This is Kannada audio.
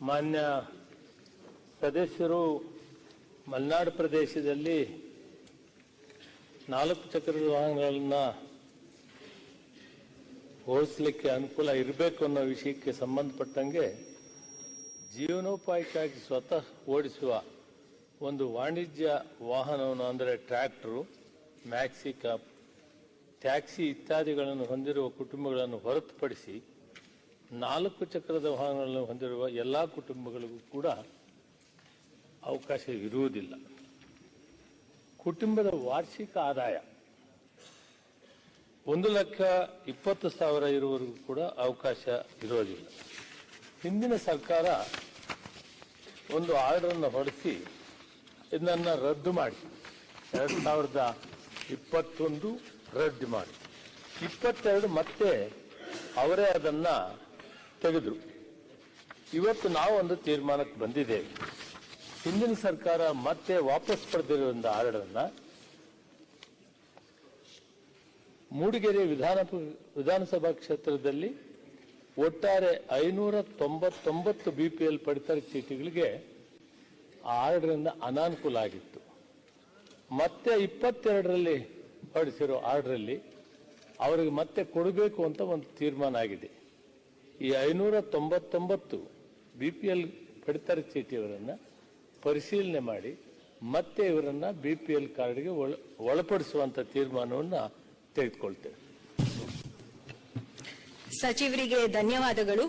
ಮಾನ್ಯ ಸದಸ್ಯರು, ಮಲೆನಾಡು ಪ್ರದೇಶದಲ್ಲಿ ನಾಲ್ಕು ಚಕ್ರದ ವಾಹನಗಳನ್ನು ಓಡಿಸ್ಲಿಕ್ಕೆ ಅನುಕೂಲ ಇರಬೇಕು ಅನ್ನೋ ವಿಷಯಕ್ಕೆ ಸಂಬಂಧಪಟ್ಟಂಗೆ ಜೀವನೋಪಾಯಕ್ಕಾಗಿ ಸ್ವತಃ ಓಡಿಸುವ ಒಂದು ವಾಣಿಜ್ಯ ವಾಹನವನ್ನು, ಅಂದರೆ ಟ್ರ್ಯಾಕ್ಟ್ರು ಮ್ಯಾಕ್ಸಿ ಕಾಪ್ ಟ್ಯಾಕ್ಸಿ ಇತ್ಯಾದಿಗಳನ್ನು ಹೊಂದಿರುವ ಕುಟುಂಬಗಳನ್ನು ಹೊರತುಪಡಿಸಿ ನಾಲ್ಕು ಚಕ್ರದ ವಾಹನಗಳನ್ನು ಹೊಂದಿರುವ ಎಲ್ಲ ಕುಟುಂಬಗಳಿಗೂ ಕೂಡ ಅವಕಾಶ ಇರುವುದಿಲ್ಲ. ಕುಟುಂಬದ ವಾರ್ಷಿಕ ಆದಾಯ ಒಂದು ಲಕ್ಷ ಇಪ್ಪತ್ತು ಸಾವಿರ ಇರುವವರೆಗೂ ಕೂಡ ಅವಕಾಶ ಇರೋದಿಲ್ಲ. ಹಿಂದಿನ ಸರ್ಕಾರ ಒಂದು ಆರ್ಡರನ್ನು ಹೊರಡಿಸಿ ಇದನ್ನು ರದ್ದು ಮಾಡಿ ಎರಡು ಸಾವಿರದ ಇಪ್ಪತ್ತೊಂದು ರದ್ದು ಮಾಡಿ ಇಪ್ಪತ್ತೆರಡು ಮತ್ತೆ ಅವರೇ ಅದನ್ನ ತೆಗೆದ್ರು. ಇವತ್ತು ನಾವು ಒಂದು ತೀರ್ಮಾನಕ್ಕೆ ಬಂದಿದ್ದೇವೆ ಹಿಂದಿನ ಸರ್ಕಾರ ಮತ್ತೆ ವಾಪಸ್ ಪಡೆದಿರುವಂತಹ ಆರ್ಡರ್ನ ಮೂಡಿಗೆರೆ ವಿಧಾನ ವಿಧಾನಸಭಾ ಕ್ಷೇತ್ರದಲ್ಲಿ ಒಟ್ಟಾರೆ ಐನೂರ ತೊಂಬತ್ತೊಂಬತ್ತು ಬಿ ಪಿ ಎಲ್ ಪಡಿತರ ಚೀಟಿಗಳಿಗೆ ಆ ಆರ್ಡರಿಂದ ಅನಾನುಕೂಲ ಆಗಿತ್ತು. ಮತ್ತೆ ಇಪ್ಪತ್ತೆರಡರಲ್ಲಿ ಹೊರಡಿಸಿರೋ ಆರ್ಡರಲ್ಲಿ ಅವರಿಗೆ ಮತ್ತೆ ಕೊಡಬೇಕು ಅಂತ ಒಂದು ತೀರ್ಮಾನ ಆಗಿದೆ. ಈ ಐನೂರ ತೊಂಬತ್ತೊಂಬತ್ತು ಬಿ ಪಿ ಎಲ್ ಪಡಿತರ ಚೀಟಿಯವರನ್ನು ಪರಿಶೀಲನೆ ಮಾಡಿ ಮತ್ತೆ ಇವರನ್ನ ಬಿ ಪಿ ಎಲ್ ಕಾರ್ಡ್ಗೆ ಒಳ, ಒಳಪಡಿಸುವಂತ ತೀರ್ಮಾನವನ್ನು ತೆಗೆದುಕೊಳ್ತೇವೆ. ಸಚಿವರಿಗೆ ಧನ್ಯವಾದಗಳು.